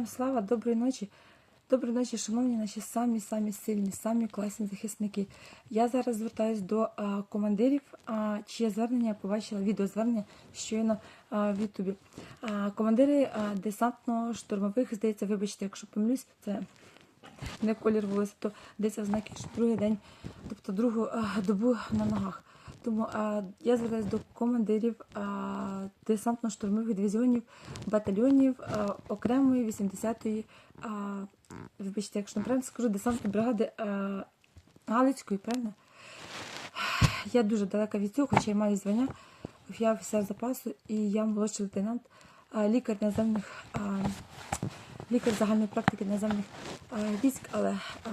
Героям слава, доброї ночі. Доброї ночі, шановні наші самі самі сильні, самі класні захисники. Я зараз звертаюсь до а, командирів, а, чиє звернення я побачила відеозвернення щойно а, в Ютубі. А, командири десантно-штурмових, здається, вибачте, якщо помилюсь, це не колір волосся, то десь ознаки, другий день, тобто другу а, добу на ногах. Тому а, я звертаюся до командирів десантно-штурмових дивізіонів, батальйонів а, окремої 80-ї, а, вибачте, якщо неправильно скажу, десантної бригади а, Галицької, правильно? Я дуже далека від цього, хоча я маю звання. Я офіцер запасу і я молодший лейтенант, а, лікар наземних, а, лікар загальної практики наземних а, військ, але а,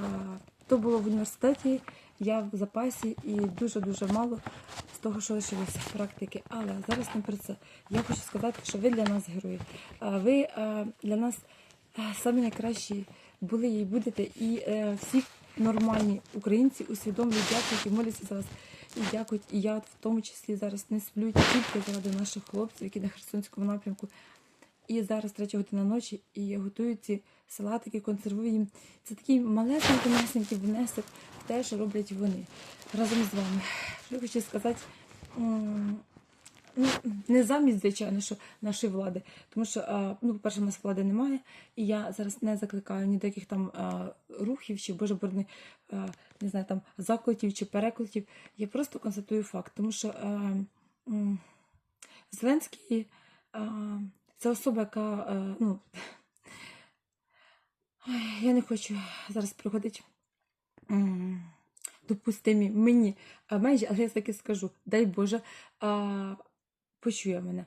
то було в університеті, я в запасі і дуже-дуже мало з того, що лишилося практики. Але зараз не про це. Я хочу сказати, що ви для нас герої. Ви для нас самі найкращі були і будете, і е, всі нормальні українці усвідомлюють, дякують і моляться за вас. І дякують. І я в тому числі зараз не сплю тільки заради наших хлопців, які на Херсонському напрямку. І зараз третя година ночі, і я готую ці салатики, консервую їм. Це такий малесенький малесенький внесок в те, що роблять вони разом з вами. Я хочу сказати, ну, не замість, звичайно, що нашої влади. Тому що, ну, по-перше, у нас влади немає, і я зараз не закликаю ні до яких там рухів чи боже борони, а, не знаю, там закладів чи перекладів. Я просто констатую факт, тому що Зеленський. Це особа, яка, ну, я не хочу зараз проходити м, допустимі мені е, межі, але я таки скажу, дай Боже, а, почує мене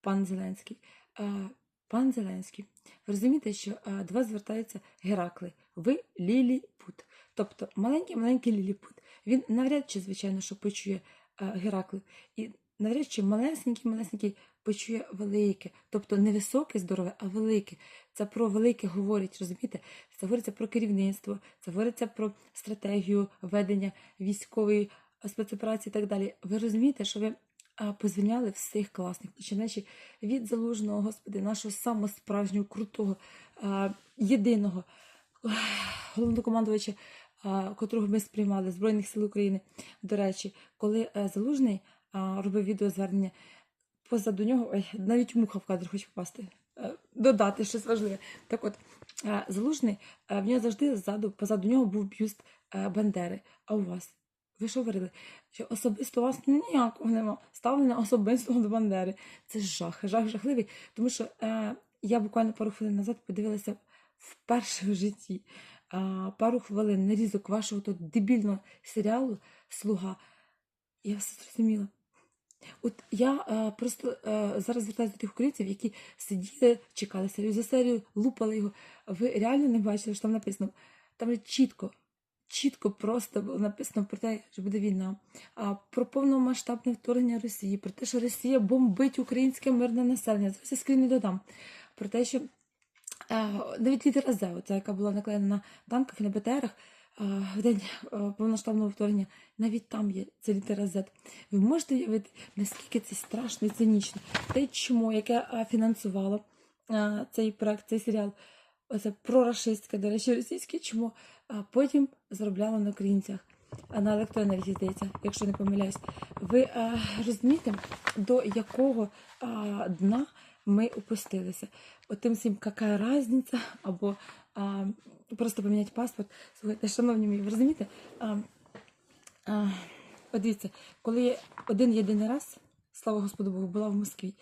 пан Зеленський. А, Пан Зеленський, ви розумієте, що а, до вас звертаються Геракли. Ви Ліліпут. Тобто маленький-маленький Ліліпут. Він навряд чи, звичайно, що почує а, Геракли. І навряд чи малесенький-малесенький почує велике, тобто не високе, здорове, а велике. Це про велике говорить, розумієте? Це говориться про керівництво, це говориться про стратегію ведення військової спецоперації і так далі. Ви розумієте, що ви а, позвільняли всіх класних, починаючи від залужного, господи, нашого самого справжнього, крутого, єдиного головнокомандувача, котрого ми сприймали Збройних сил України. До речі, коли залужний а, робив відеозвернення, позаду нього, ой, навіть муха в кадр хоче попасти, е, додати щось важливе. Так от, е, залужний, е, в нього завжди ззаду, позаду нього був бюст Бандери. А у вас? Ви що говорили? Що особисто у вас ніякого нема ставлення особистого до Бандери. Це жах, жах жахливий. Тому що е, я буквально пару хвилин назад подивилася вперше в житті е, пару хвилин нарізок вашого дебільного серіалу Слуга. Я все зрозуміла. От я е, просто е, зараз звертаюся до тих українців, які сиділи, чекали серію за серію, лупали його. Ви реально не бачили, що там написано? Там чітко, чітко просто було написано про те, що буде війна, а про повномасштабне вторгнення Росії, про те, що Росія бомбить українське мирне населення. Зараз я скрін не додам. Про те, що е, навіть літера З, оця, яка була наклеєна на танках і на БТРах, в день е, повноштабного вторгнення, навіть там є ця літера Z. Ви можете уявити, наскільки це страшно і цинічно. Те чмо, яке е, фінансувало е, цей проект, цей серіал, оце прорашистське, до речі, російське чмо, а потім заробляло на українцях. А на електроенергії, здається, якщо не помиляюсь. Ви е, розумієте, до якого е, дна ми опустилися? Отим всім, яка різниця, або е, просто поміняти паспорт. Слухайте, шановні мої, ви розумієте? Е, а, от дивіться, коли один єдиний раз, слава Господу Богу, була в Москві,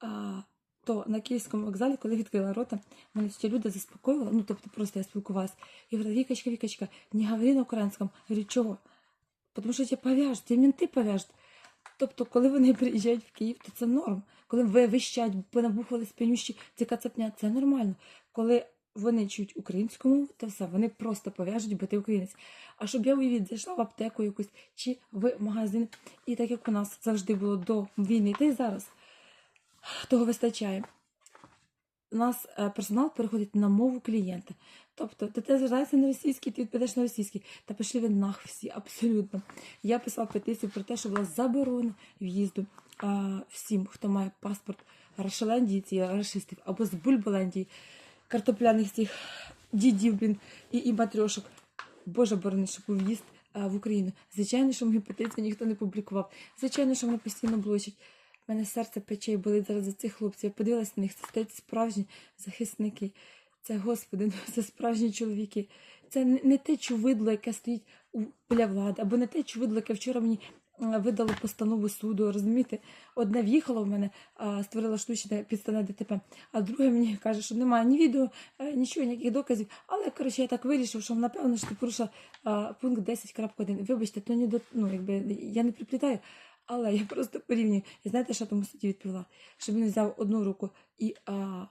а, то на Київському вокзалі, коли відкрила рота, мене ті люди заспокоювали, ну тобто просто я спілкувалася. І говорила, Вікачка, Вікачка, не говори на українському. Я говорю, чого? Тому що тебе пов'яжуть, тебе менти пов'яжуть. Тобто, коли вони приїжджають в Київ, то це норм. Коли ви вищать, понабухали спинющі, ці кацапня, це нормально. Коли вони чують українську мову, то все, вони просто пов'яжуть, бо ти українець. А щоб я уявіть, зайшла в аптеку якусь чи в магазин, і так як у нас завжди було до війни, та й зараз того вистачає. У нас е, персонал переходить на мову клієнта. Тобто, ти звертаєшся на російський, ти відповідаєш на російський. Та пішли ви нах всі, абсолютно. Я писала петицію про те, що була заборона в'їзду всім, хто має паспорт Рашелендії, ці рашистів, або з Бульбалендії. Картопляних цих дідів, блін, і, і матрьошок. Боже борони, щоб був в'їзд а, в Україну. Звичайно, що мою петицію ніхто не публікував. Звичайно, що мене постійно блочать. У мене серце пече і болить зараз за цих хлопців. Я подивилася на них, це стоять справжні захисники. Це, господи, ну, це справжні чоловіки. Це не, те чувидло, яке стоїть біля влади, або не те чувидло, яке вчора мені е, видало постанову суду. Розумієте? Одне в'їхало в мене, створила штучне підставне ДТП, а друге мені каже, що немає ні відео, е, нічого, ніяких доказів. Але коротше, я так вирішив, що напевно що ти порушила пункт 10.1. Вибачте, то не до ну, якби я не приплітаю. Але я просто порівнюю. І знаєте, що тому суді відповіла? Що він взяв одну руку і а,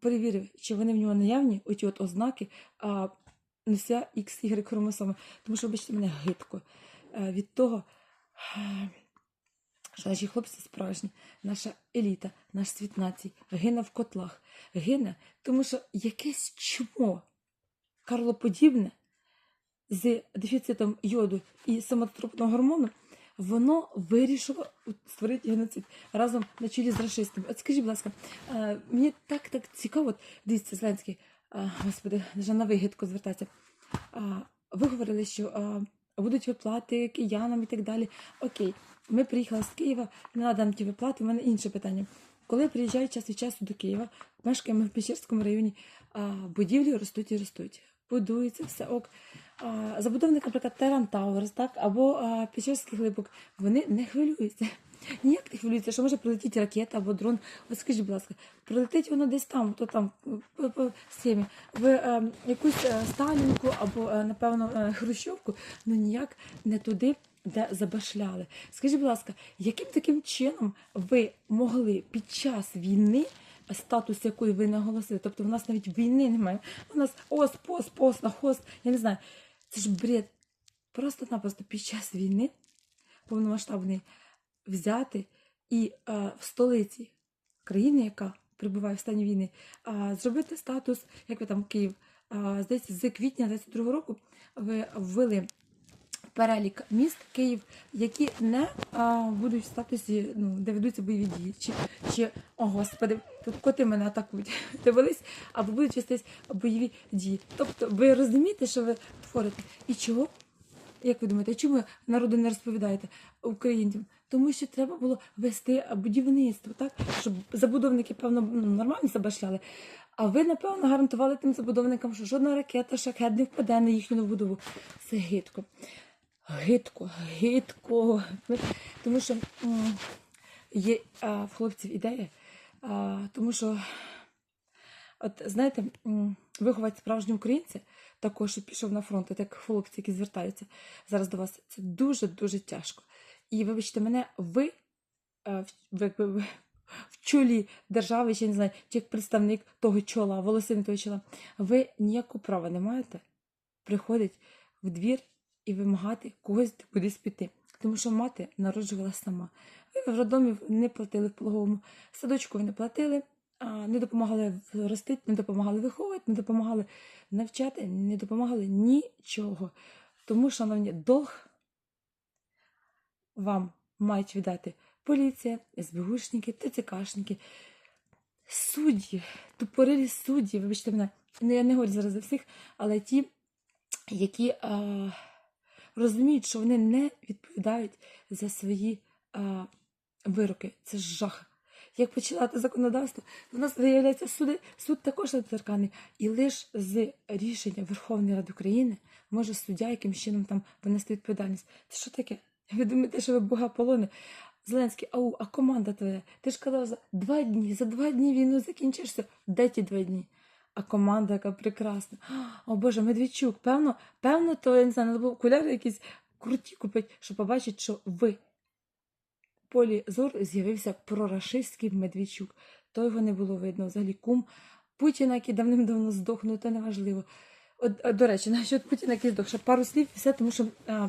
перевірив, чи вони в нього наявні, оті от ознаки а, несе XY хромосоми. Тому що, вибачте, мене гидко е, від того, е, що наші хлопці справжні, наша еліта, наш світ націй гине в котлах. Гине, тому що якесь чмо карлоподібне з дефіцитом йоду і самотропного гормону, воно вирішило створити геноцид разом на чолі з расистами. От скажіть, будь ласка, е, мені так так цікаво, дивіться, Зеленський, е, господи, вже на вигідку звертатися. Ви говорили, що будуть виплати киянам і так далі. Окей, ми приїхали з Києва, не треба нам ті виплати. У мене інше питання. Коли приїжджаю час від часу до Києва, мешкаємо в Печерському районі, а, будівлі ростуть і ростуть. Будується все ок. Забудовник, наприклад, Теран Тауерс, так, або Печерський глибок, вони не хвилюються. Ніяк не хвилюються, що може прилетіти ракета або дрон. От скажіть, будь ласка, прилетить воно десь там, то там по, схемі, в е, якусь е, Сталінку або, е, напевно, Хрущовку, ну ніяк не туди, де забашляли. Скажіть, будь ласка, яким таким чином ви могли під час війни, статус якої ви наголосили, тобто в нас навіть війни немає, у нас ос, пос, пос, нахост, я не знаю, це ж бред. Просто-напросто під час війни повномасштабної взяти і е, в столиці країни, яка перебуває в стані війни, а, зробити статус, як ви там Київ. А, здається, з квітня 22 року ви ввели перелік міст Київ, які не а, будуть в статусі, ну, де ведуться бойові дії. Чи, чи о господи, тут коти мене атакують, дивились, або будуть вестись бойові дії. Тобто ви розумієте, що ви творите? І чого? Як ви думаєте, чому народу не розповідаєте українцям? Тому що треба було вести будівництво, так? Щоб забудовники, певно, ну, нормально забашляли. А ви, напевно, гарантували тим забудовникам, що жодна ракета шахет не впаде на їхню новобудову. Це гидко. Гидко, гидко. Тому що є в хлопців ідея, тому що, от знаєте, виховати справжнього українця, також і пішов на фронт, от як хлопці, які звертаються зараз до вас, це дуже-дуже тяжко. І вибачте мене, ви, е, в- чолі держави, чи не знаю, чи як представник того чола, волосини того чола, ви ніякого права не маєте приходити в двір і вимагати когось кудись піти. Тому що мати народжувала сама. Ви в роддомі не платили в пологовому садочку, не платили, не допомагали ростити, не допомагали виховувати, не допомагали навчати, не допомагали нічого. Тому, шановні, долг вам мають віддати поліція, СБУшники, ТЦКшники, судді, тупорилі судді, вибачте мене, ну я не говорю зараз за всіх, але ті, які а, розуміють, що вони не відповідають за свої а, вироки. Це жах. Як починати законодавство, у нас виявляється суди, суд також недоторканий. І лише з рішення Верховної Ради України може суддя яким чином там винести відповідальність. Це що таке? Ви думаєте, що ви бога полони? Зеленський, ау, а команда твоя? Ти ж казав за два дні, за два дні війну закінчишся. Де ті два дні? А команда, яка прекрасна. О Боже, Медведчук, певно, певно, то я не знаю, треба окуляри якісь круті купити, щоб побачити, що ви в полі зору з'явився прорашистський Медведчук. То його не було видно. Взагалі кум Путіна, який давним-давно здохнув, то неважливо. От, до речі, насчет Путіна, який здох, ще пару слів все, тому що а,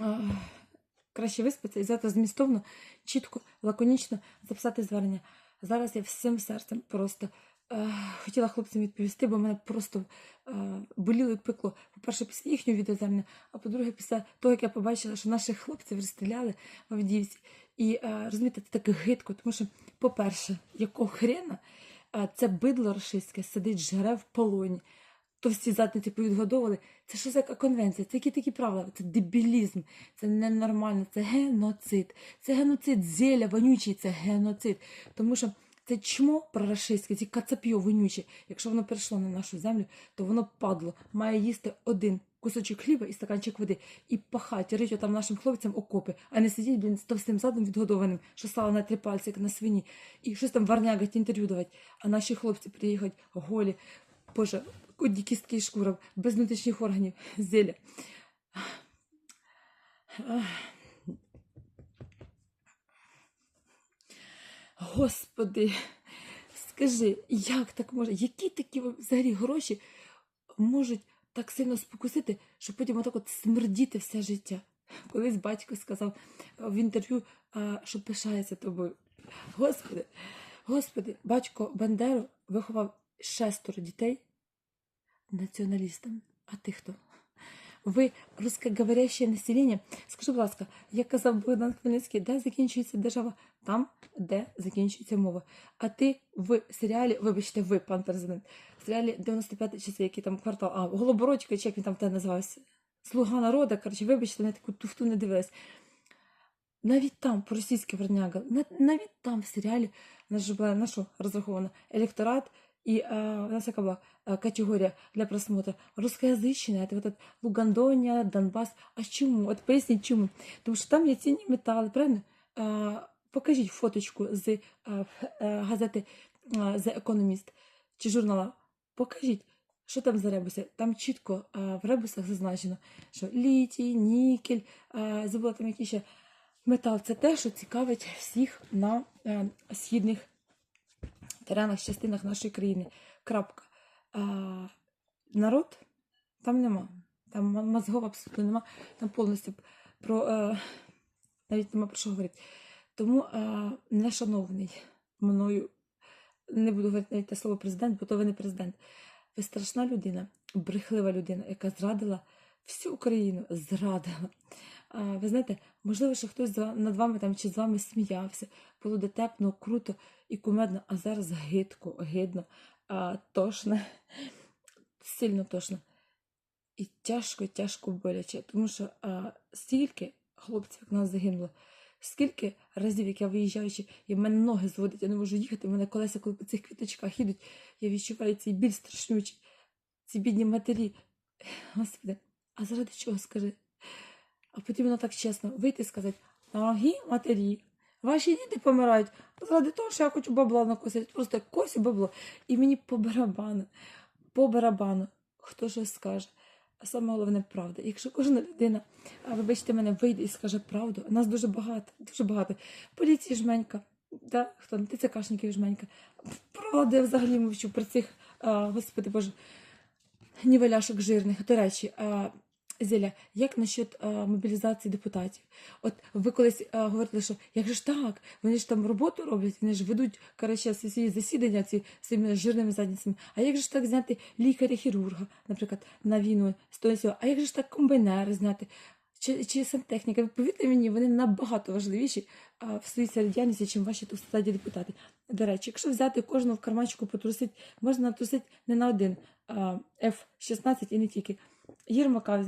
а, краще виспатися і завтра змістовно, чітко, лаконічно записати звернення. Зараз я всім серцем просто хотіла хлопцям відповісти, бо мене просто е, боліло і пекло. По-перше, після їхнього відеозвернення, а по-друге, після того, як я побачила, що наших хлопців розстріляли в Авдіївці. І е, розумієте, це так гидко, тому що, по-перше, якого хрена це бидло рашистське сидить, жре в полоні. Товсті задниці повідгодовували. Це що за яка конвенція? Це які такі правила? Це дебілізм, це ненормально, це геноцид. Це геноцид, зеля вонючий, це геноцид. Тому що це чмо прорашистське, ці кацап'йо вонюче, якщо воно прийшло на нашу землю, то воно падло, має їсти один кусочок хліба і стаканчик води, і пахать, рить там нашим хлопцям окопи, а не сидіть, блін, з товстим задом відгодованим, що стало на три пальці, як на свині, і щось там варнягать, інтерв'ю давати, а наші хлопці приїхать голі, боже, одні кістки і шкура, без внутрішніх органів, зеля. Господи, скажи, як так може? Які такі взагалі гроші можуть так сильно спокусити, що потім отак от смердіти все життя? Колись батько сказав е, в інтерв'ю, що пишається тобою. Господи, Господи, батько Бандеру виховав шестеро дітей націоналістами. А ти хто? Ви русскоговоряще населення. Скажи, будь ласка, як казав Богдан Хмельницький, де закінчується держава? Там, де закінчується мова. А ти в серіалі, вибачте, ви, пан президент, в серіалі 95 часи, який там квартал, а Голобородько, чи як він там тебе називався? Слуга народу, коротше, вибачте, на таку туфту не дивилась. Навіть там, по-російськи верняга, навіть там в серіалі у нас була на що розрахована електорат, і е, у нас яка була е, категорія для просмотру русскоязична, це вот этот Лугандония, Донбас. А чому? От поясніть чому? Тому що там є цінні метали, правильно? Е, покажіть фоточку з е, е, газети е, The Economist чи журнала. Покажіть, що там за ребуси. Там чітко е, в ребусах зазначено, що літій, нікель, е, забула там який ще метал. Це те, що цікавить всіх на е, східних теренах, частинах нашої країни. Крапка. Народ там нема. Там мозгов абсолютно нема. Там повністю про е, навіть нема про що говорити. Тому е, нешановний мною, не буду говорити те слово президент, бо то ви не президент. Ви страшна людина, брехлива людина, яка зрадила всю Україну, зрадила. А, ви знаєте, можливо, що хтось над вами там чи з вами сміявся, було дотепно, круто і кумедно, а зараз гидко, гидно, а, тошно, сильно тошно. І тяжко, тяжко боляче, тому що а, стільки хлопців, як нас загинуло, скільки разів, як я виїжджаючи, і в мене ноги зводять, я не можу їхати, в мене колеса, коли по цих квіточках їдуть, я відчуваю цей біль страшнючий, ці бідні матері. Господи, а заради чого скажи? А потрібно так чесно вийти і сказати, дорогі матері, ваші діти помирають заради того, що я хочу бабла накосити. Просто косю бабло. І мені по барабану, по барабану, хто що скаже. А саме головне правда. Якщо кожна людина, а вибачте мене, вийде і скаже правду, нас дуже багато, дуже багато. Поліції жменька, да? хто не ТЦКшників жменька. Правда, я взагалі мовчу про цих, а, господи Боже, нівеляшок жирних. До речі, а, Зеля, як насчет а, мобілізації депутатів? От ви колись а, говорили, що як же ж так, вони ж там роботу роблять, вони ж ведуть коротше, свої засідання ці своїми жирними задницями. А як же ж так зняти лікаря-хірурга, наприклад, на війну того? А як же ж так комбайнери зняти? Чи, чи сантехніка? Повірте мені, вони набагато важливіші а, в своїй середньості, чим ваші тут стаді депутати. До речі, якщо взяти кожного в карманчику потрусити, можна натрусити не на один а, F-16 і не тільки. Єрмака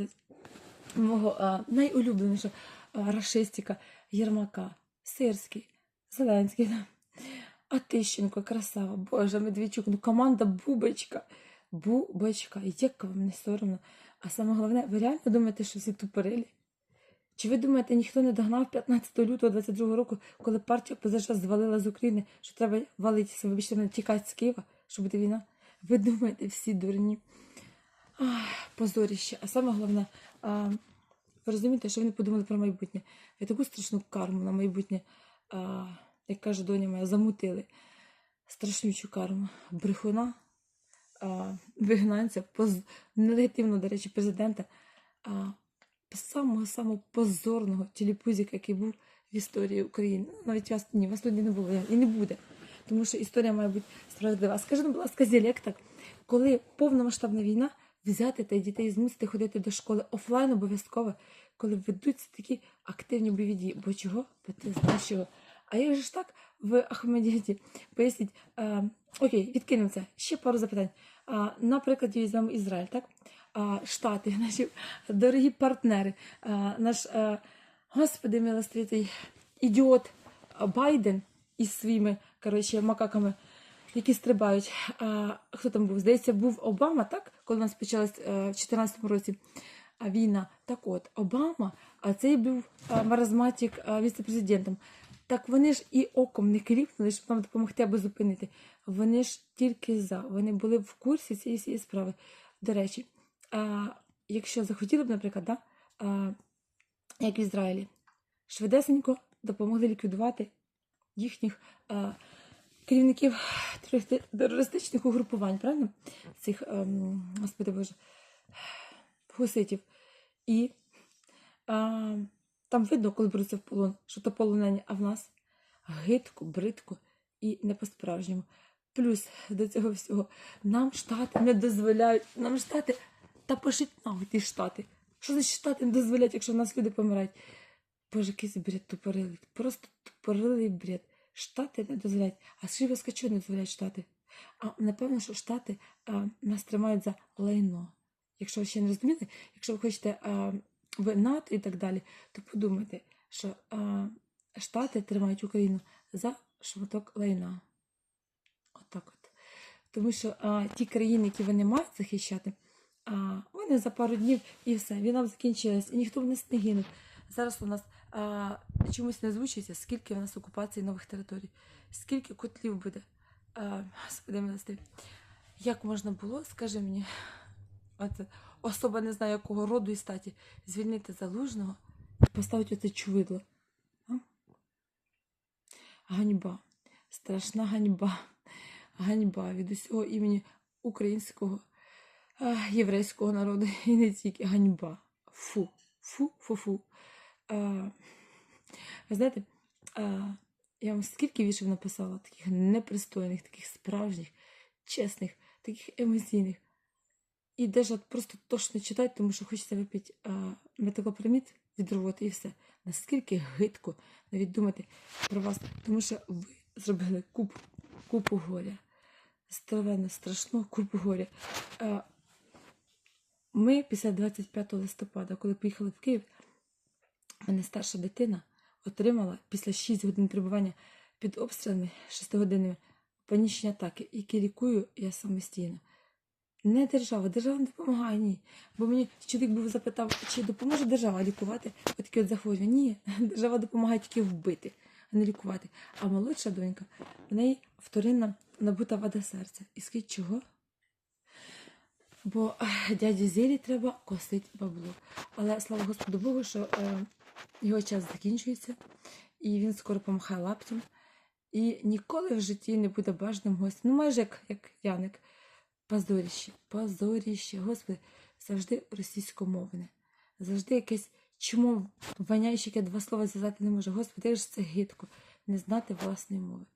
мого а, найулюбленішого а, рашистика Єрмака, Сирський, Зеленський. да. А Тищенко, красава, Боже, Медведчук, ну команда Бубочка. Бубочка, як вам не соромно. А саме головне, ви реально думаєте, що всі тупорилі? Чи ви думаєте, ніхто не догнав 15 лютого 22 року, коли партія ПЗЖ звалила з України, що треба валитися, вибачте тікати з Києва, що буде війна? Ви думаєте, всі дурні? Позоріще. А саме головне, а, ви розумієте, що вони подумали про майбутнє. Ви таку страшну карму на майбутнє, а, як каже доня моя, замутили. Страшнючу карму. Брехуна, а, вигнанця, поз... нелегітимного, до речі, президента, а, самого самого позорного телепузіка, який був в історії України. Ну, Навіть вас ні, вас тоді не було і не буде. Тому що історія має бути справедлива. Скажи, будь ласка, Зіль, як так? Коли повномасштабна війна, взяти та дітей змусити ходити до школи офлайн обов'язково, коли ведуться такі активні бойові дії. Бо чого? Бо ти знаєш чого. А як же ж так в Ахмедіті? Поясніть, е, окей, відкинемо це. Ще пару запитань. А, наприклад, візьмемо Ізраїль, так? А, Штати, наші дорогі партнери, а, наш, а, господи, милостивий ідіот Байден із своїми коротше, макаками, які стрибають. А, хто там був? Здається, був Обама, так? Коли у нас почалась е, в 2014 році війна. Так от, Обама, а цей був а, маразматик віце-президентом. Так вони ж і оком не кліпнули, щоб нам допомогти або зупинити. Вони ж тільки за. Вони були в курсі цієї всієї справи. До речі, а, якщо захотіли б, наприклад, да, а, як в Ізраїлі, швидесенько допомогли ліквідувати їхніх а, керівників терористичних угрупувань, правильно? Цих, ем, господи Боже, гуситів. І а, там видно, коли беруться в полон, що то полонені, а в нас гидко, бридко і не по-справжньому. Плюс до цього всього нам штати не дозволяють, нам штати, та пошить нахуй ті штати. Що значить штати не дозволяють, якщо в нас люди помирають? Боже, якийсь бред тупорилий. Просто тупорилий бред. Штати не дозволяють. А скажіть, чого не дозволяють штати? А напевно, що штати а, нас тримають за лайно. Якщо ви ще не розуміли, якщо ви хочете а, в НАТО і так далі, то подумайте, що а, Штати тримають Україну за шматок лайна. Отак от. Тому що а, ті країни, які вони мають захищати, а, вони за пару днів і все, війна закінчилась, і ніхто в нас не гинув. Зараз у нас а, чомусь не звучиться, скільки в нас окупації нових територій, скільки котлів буде. Господи, милостивий. Як можна було, скажи мені, от, особа не знаю якого роду і статі, звільнити залужного і поставити оце чувидло. А? Ганьба, страшна ганьба, ганьба від усього імені українського єврейського народу і не тільки ганьба. Фу, фу, фу, фу. Ви знаєте, я вам скільки віршів написала, таких непристойних, таких справжніх, чесних, таких емоційних. І навіть просто точно читати, тому що хочеться випити а, металопромід від рвоти і все. Наскільки гидко навіть думати про вас, тому що ви зробили купу, купу горя. Здоровенно, страшну купу горя. Ми після 25 листопада, коли поїхали в Київ, мене старша дитина отримала після 6 годин перебування під обстрілами 6 годинами панічні атаки, які лікую я самостійно. Не держава, держава не допомагає, ні. Бо мені чоловік був запитав, чи допоможе держава лікувати такі от захворювання. Ні, держава допомагає тільки вбити, а не лікувати. А молодша донька, в неї вторинна набута вада серця. І скажіть, чого? Бо дяді Зілі треба косить бабло. Але слава Господу Богу, що е, його час закінчується, і він скоро помахає лаптем. І ніколи в житті не буде бажаним гостем. Ну, майже як, як Яник. Позоріще, позоріще, Господи, завжди російськомовне, завжди якесь чому воняюче, яке два слова зв'язати не може. Господи, ж це гидко, не знати власної мови,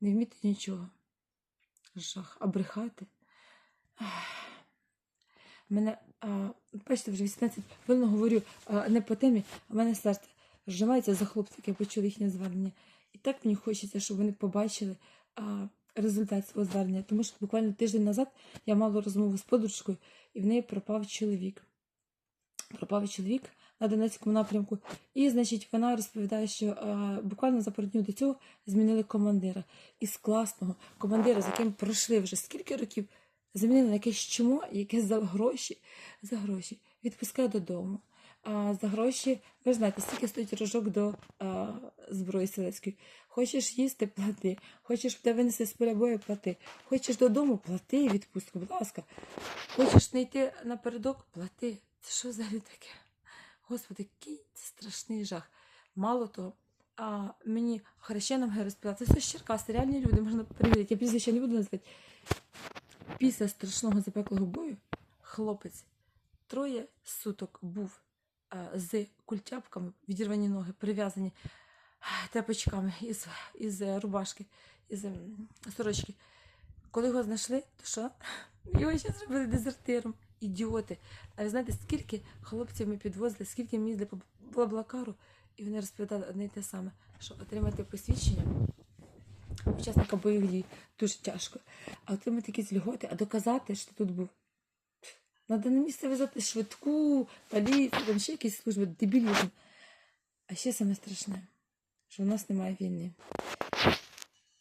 не вміти нічого. Жах, а брехати. Мене, а, бачите, вже 18 хвилин говорю а, не по темі, а в мене серце зжимається за хлопців, я почула їхнє звернення. І так мені хочеться, щоб вони побачили. А, результат свого звернення, тому що буквально тиждень назад я мала розмову з подружкою, і в неї пропав чоловік. Пропав чоловік на Донецькому напрямку. І, значить, вона розповідає, що е, буквально за пару днів до цього змінили командира із класного командира, з яким пройшли вже скільки років, замінили на якесь чмо, яке за гроші, за гроші відпускає додому. А за гроші, ви знаєте, скільки стоїть рожок до а, зброї селецької. Хочеш їсти, плати. Хочеш тебе винести з поля бою, плати. Хочеш додому, плати відпустку, будь ласка. Хочеш не йти напередок, плати. Це що взагалі таке? Господи, який це страшний жах. Мало того, а мені хрещенам розповіла, це все з Черкаси, реальні люди, можна перевірити. Я прізвище не буду називати. Після страшного запеклого бою хлопець троє суток був а, з культяпками, відірвані ноги, прив'язані а, тряпочками із, із е, рубашки, із сорочки. Коли його знайшли, то що? Його ще зробили дезертиром. Ідіоти. А ви знаєте, скільки хлопців ми підвозили, скільки ми їздили по Блаблакару, і вони розповідали одне й те саме, що отримати посвідчення учасника бойових дій дуже тяжко. А отримати якісь льготи, а доказати, що тут був. Надо на місце вязати швидку, поліцію, там ще якісь служби, дебілізм. А ще саме страшне, що в нас немає війни.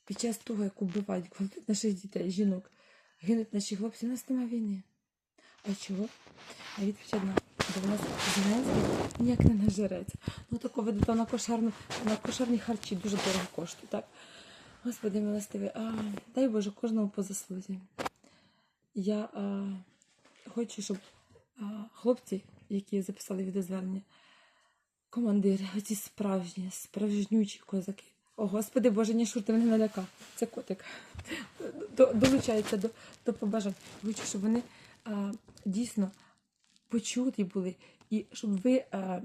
Під час того, як убивають гвалтують наших дітей, жінок, гинуть наші хлопці, у нас немає війни. А чого? А відповідь одна. Бо в нас Зеленський ніяк не нажереться. Ну тако ведете на кошарну, на кошарні харчі дуже дорого коштує, так? Господи милостивий, а, дай Боже, кожному по заслузі. Я а, хочу, щоб а, хлопці, які записали відеозвернення, командири, оці справжні, справжнючі козаки. О, Господи Боже, ні шурти мене наляка. Це котик. До, долучається до, до побажань. Хочу, щоб вони а, дійсно почуті були, і щоб ви. А,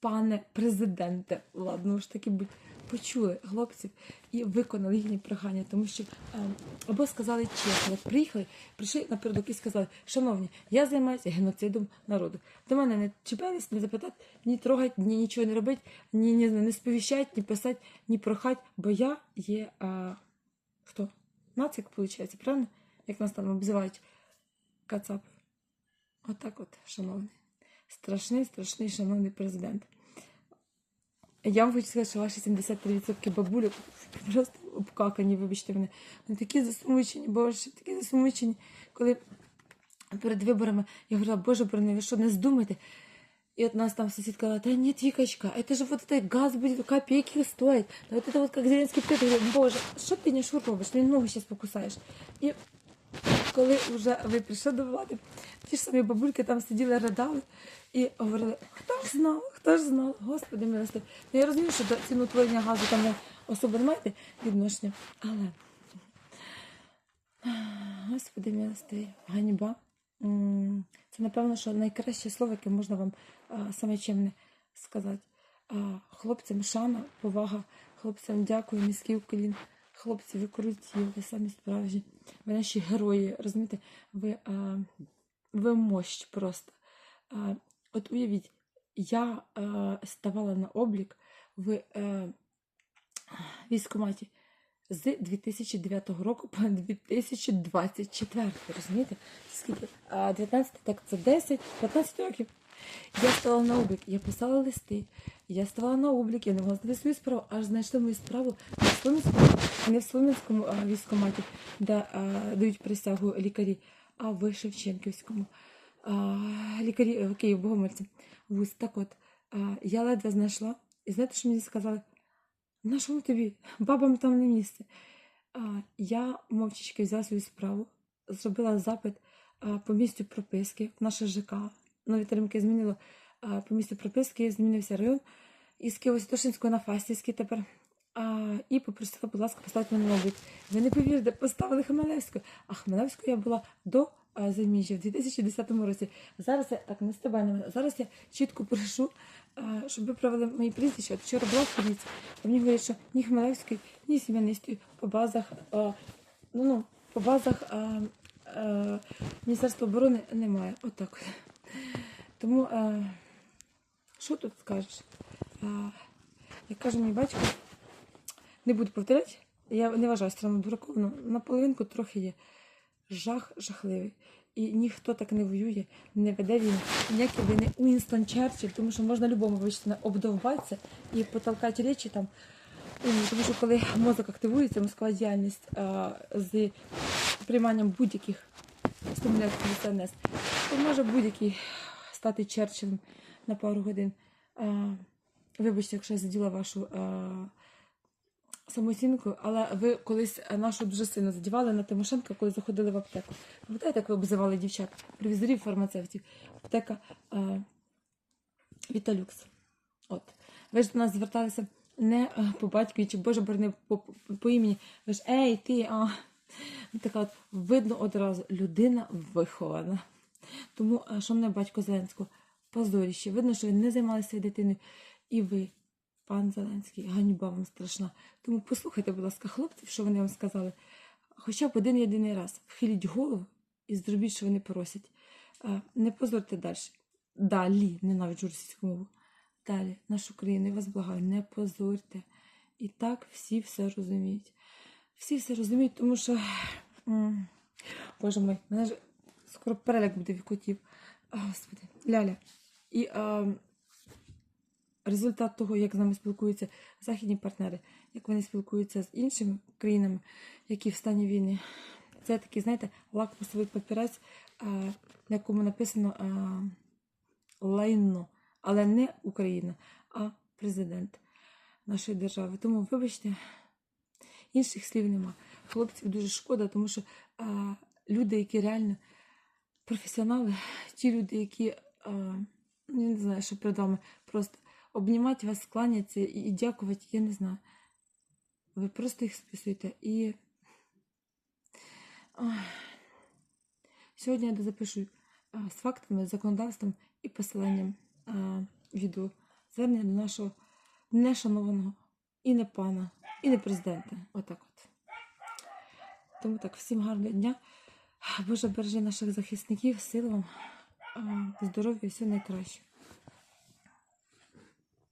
пане президенте, ладно ж таки будь почули хлопців і виконали їхні прохання, тому що е, або сказали чесно, от приїхали, прийшли напередок і сказали, шановні, я займаюся геноцидом народу. До мене не чіпались, не запитати, ні трогать, ні нічого не робить, ні, ні не сповіщать, ні писать, ні прохать, бо я є а, хто? Нацик, виходить, правильно? Як нас там обзивають кацапи. Отак от, шановний. Страшний, страшний, шановний президент. Я вам хочу сказати, що ваші 73% бабулю просто обкакані, вибачте мене. Вони такі засмучені, боже, такі засмучені. Коли перед виборами я говорила, боже, брони, ви що, не здумайте? И от нас там сосед сказала, да нет, Викочка, это же вот этот газ будет копейки стоить. Да вот это вот как Зеленский пьет. Я говорю, боже, що ти не шур робиш? Ти ногу зараз покусаєш. І коли вже ви прийшли до влади, ті ж самі бабульки там сиділи, ридали і говорили, хто ж знав, хто ж знав, господи милости. Ну, я розумію, що до ціноутворення газу там не особо не маєте відношення, але господи милости, ганьба. Це, напевно, що найкраще слово, яке можна вам саме чимне сказати. Хлопцям шана, повага, хлопцям дякую, низький уклін. Хлопці, ви круті, ви самі справжні. Ви наші герої, розумієте? Ви, а, ви мощ просто. А, от уявіть, я а, ставала на облік в а, військкоматі з 2009 року по 2024, розумієте? Скільки? А 19, так це 10, 15 років. Я стала на облік, я писала листи, я ставала на облік, я не могла знайти свою справу, аж знайшла мою справу Слов'янському, не в Слов'янському а, військкоматі, де а, дають присягу лікарі, а в Шевченківському. А, лікарі е, Київ Богомольці. Вуз. Так от, а, я ледве знайшла, і знаєте, що мені сказали? На що тобі? Бабам там не місце. А, я мовчечки взяла свою справу, зробила запит а, по місцю прописки наше ЖК. Нові теремки змінило а, по місцю прописки, змінився район із Києво-Святошинського на Фастівський тепер. А, і попросила, будь ласка, поставити мене на облік. Ви не повірите, поставили Хмелевську. А Хмелевську я була до а, заміжжя в 2010 році. Зараз я так не стрибай на мене. Зараз я чітко прошу, а, щоб ви провели мої прізвища. От вчора була в а мені говорять, що ні Хмелевської, ні Сім'янистої по базах, а, ну, ну, по базах а, а, Міністерства оборони немає. Отак. от. Тому а, що тут скажеш? А, як каже мій батько, не буду повторяти, я не вважаю странно дураком, але на половинку трохи є. Жах жахливий. І ніхто так не воює, не веде війну. Ніякі війни Уінстон Черчилль, тому що можна любому вибачте, обдовбатися і потолкати речі там. Тому що коли мозок активується, мозкова діяльність а, з прийманням будь-яких стимуляцій СНС, то може будь-який стати Черчиллем на пару годин. А, вибачте, якщо я заділа вашу а, самооцінку, але ви колись нашу дуже сильно задівали на Тимошенка, коли заходили в аптеку. Пам'ятаєте, як ви обзивали дівчат, провізорів, фармацевтів? Аптека а, Віталюкс. От. Ви ж до нас зверталися не по батькові чи Боже борони по, по, по імені. Ви ж ей, ти, а. Така от видно одразу, людина вихована. Тому, а, шановний батько Зеленського, позоріще. Видно, що ви не займалися дитиною. І ви, пан Зеленський, ганьба вам страшна. Тому послухайте, будь ласка, хлопців, що вони вам сказали. Хоча б один єдиний раз вхиліть голову і зробіть, що вони просять. Не позорте далі. далі, ненавиджу російську мову. Далі, нашу країну, я вас благаю, не позорте. І так всі все розуміють. Всі все розуміють, тому що. Боже мой, мене ж скоро переляк буде від котів. Господи, ляля. І а, результат того, як з нами спілкуються західні партнери, як вони спілкуються з іншими країнами, які в стані війни. Це такий, знаєте, лакмусовий папірець, а, на якому написано а, лайно, але не Україна, а президент нашої держави. Тому, вибачте, інших слів нема. Хлопців дуже шкода, тому що а, люди, які реально професіонали, ті люди, які я не знаю, що перед вами просто обнімати вас, кланяться і, дякувати, я не знаю. Ви просто їх списуєте. І Ой. сьогодні я дозапишу а, з фактами, законодавством і посиланням а, відео звернення до нашого нешанованого і не пана, і не президента. Отак от. Тому так, всім гарного дня. Боже, бережи наших захисників, сил вам, здоров'я і все найкраще.